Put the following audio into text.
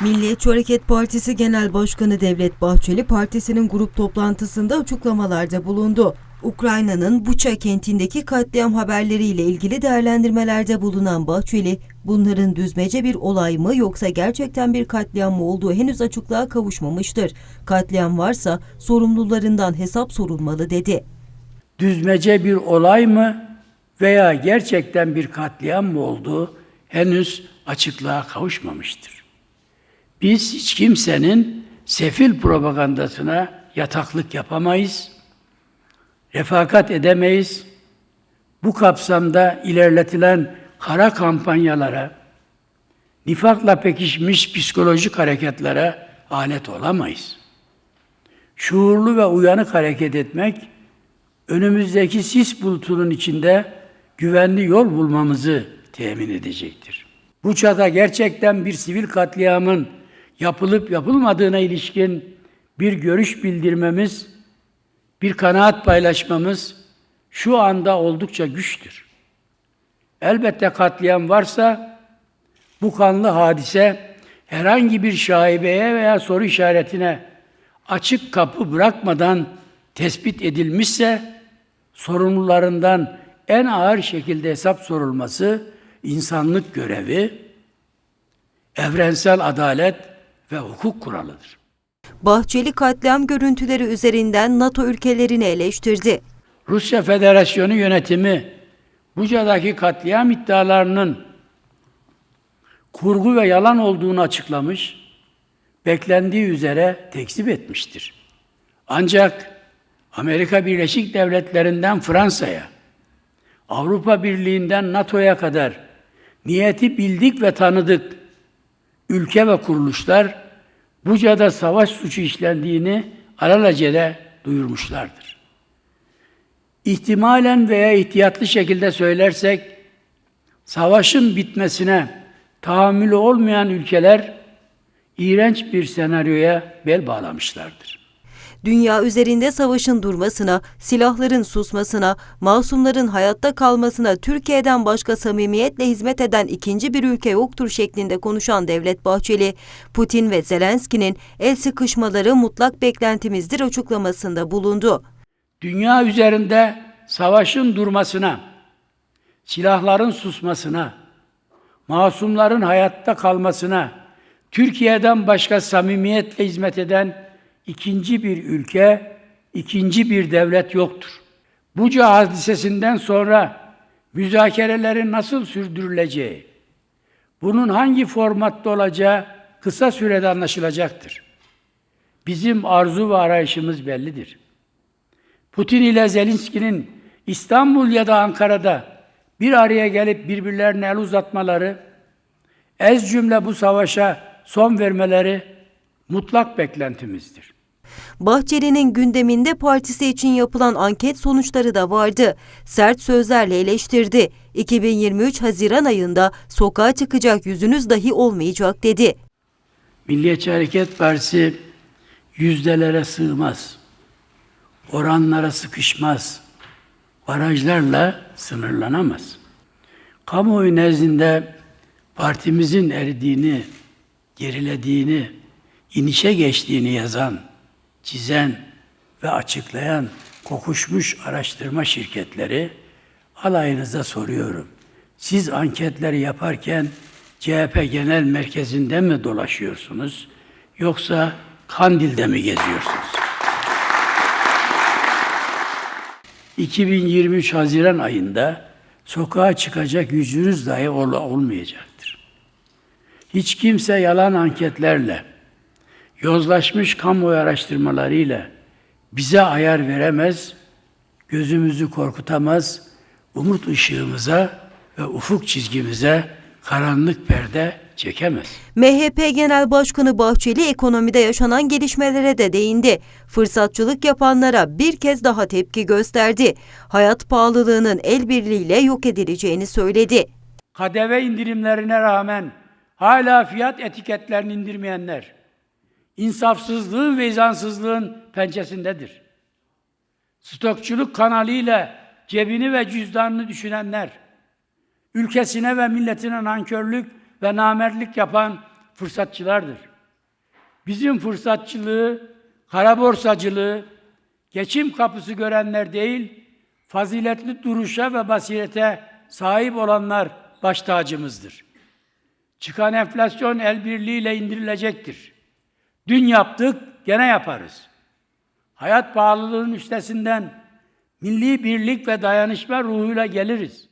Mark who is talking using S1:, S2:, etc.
S1: Milliyetçi Hareket Partisi Genel Başkanı Devlet Bahçeli partisinin grup toplantısında açıklamalarda bulundu. Ukrayna'nın Buça kentindeki katliam haberleriyle ilgili değerlendirmelerde bulunan Bahçeli, bunların düzmece bir olay mı yoksa gerçekten bir katliam mı olduğu henüz açıklığa kavuşmamıştır. Katliam varsa sorumlularından hesap sorulmalı dedi.
S2: düzmece bir olay mı veya gerçekten bir katliam mı olduğu henüz açıklığa kavuşmamıştır. Biz hiç kimsenin sefil propagandasına yataklık yapamayız, refakat edemeyiz. Bu kapsamda ilerletilen kara kampanyalara, nifakla pekişmiş psikolojik hareketlere alet olamayız. Şuurlu ve uyanık hareket etmek, önümüzdeki sis bulutunun içinde güvenli yol bulmamızı temin edecektir. Bu çada gerçekten bir sivil katliamın yapılıp yapılmadığına ilişkin bir görüş bildirmemiz, bir kanaat paylaşmamız şu anda oldukça güçtür. Elbette katliam varsa bu kanlı hadise herhangi bir şaibeye veya soru işaretine açık kapı bırakmadan tespit edilmişse sorumlularından en ağır şekilde hesap sorulması insanlık görevi, evrensel adalet ve hukuk kuralıdır.
S1: Bahçeli katliam görüntüleri üzerinden NATO ülkelerini eleştirdi.
S2: Rusya Federasyonu yönetimi Buca'daki katliam iddialarının kurgu ve yalan olduğunu açıklamış, beklendiği üzere tekzip etmiştir. Ancak Amerika Birleşik Devletleri'nden Fransa'ya, Avrupa Birliği'nden NATO'ya kadar niyeti bildik ve tanıdık ülke ve kuruluşlar Buca'da savaş suçu işlendiğini alelacele duyurmuşlardır. İhtimalen veya ihtiyatlı şekilde söylersek, savaşın bitmesine tahammülü olmayan ülkeler iğrenç bir senaryoya bel bağlamışlardır.
S1: Dünya üzerinde savaşın durmasına, silahların susmasına, masumların hayatta kalmasına Türkiye'den başka samimiyetle hizmet eden ikinci bir ülke yoktur şeklinde konuşan Devlet Bahçeli, Putin ve Zelenski'nin el sıkışmaları mutlak beklentimizdir açıklamasında bulundu.
S2: Dünya üzerinde savaşın durmasına, silahların susmasına, masumların hayatta kalmasına, Türkiye'den başka samimiyetle hizmet eden ikinci bir ülke, ikinci bir devlet yoktur. Buca hadisesinden sonra müzakerelerin nasıl sürdürüleceği, bunun hangi formatta olacağı kısa sürede anlaşılacaktır. Bizim arzu ve arayışımız bellidir. Putin ile Zelenski'nin İstanbul ya da Ankara'da bir araya gelip birbirlerine el uzatmaları, ez cümle bu savaşa son vermeleri mutlak beklentimizdir.
S1: Bahçeli'nin gündeminde partisi için yapılan anket sonuçları da vardı. Sert sözlerle eleştirdi. 2023 Haziran ayında sokağa çıkacak yüzünüz dahi olmayacak dedi.
S2: Milliyetçi Hareket Partisi yüzdelere sığmaz. Oranlara sıkışmaz. Barajlarla sınırlanamaz. Kamuoyu nezdinde partimizin eridiğini, gerilediğini, inişe geçtiğini yazan, çizen ve açıklayan kokuşmuş araştırma şirketleri alayınıza soruyorum. Siz anketleri yaparken CHP Genel Merkezi'nde mi dolaşıyorsunuz yoksa Kandil'de mi geziyorsunuz? 2023 Haziran ayında sokağa çıkacak yüzünüz dahi ol- olmayacaktır. Hiç kimse yalan anketlerle, yozlaşmış kamuoyu araştırmalarıyla bize ayar veremez, gözümüzü korkutamaz, umut ışığımıza ve ufuk çizgimize karanlık perde çekemez.
S1: MHP Genel Başkanı Bahçeli ekonomide yaşanan gelişmelere de değindi. Fırsatçılık yapanlara bir kez daha tepki gösterdi. Hayat pahalılığının el birliğiyle yok edileceğini söyledi.
S2: KDV indirimlerine rağmen hala fiyat etiketlerini indirmeyenler, insafsızlığın ve izansızlığın pençesindedir. Stokçuluk kanalıyla cebini ve cüzdanını düşünenler, ülkesine ve milletine nankörlük ve namertlik yapan fırsatçılardır. bizim fırsatçılığı, kara borsacılığı, geçim kapısı görenler değil, faziletli duruşa ve basirete sahip olanlar baş tacımızdır. Çıkan enflasyon el birliğiyle indirilecektir. Dün yaptık, gene yaparız. Hayat pahalılığının üstesinden milli birlik ve dayanışma ruhuyla geliriz.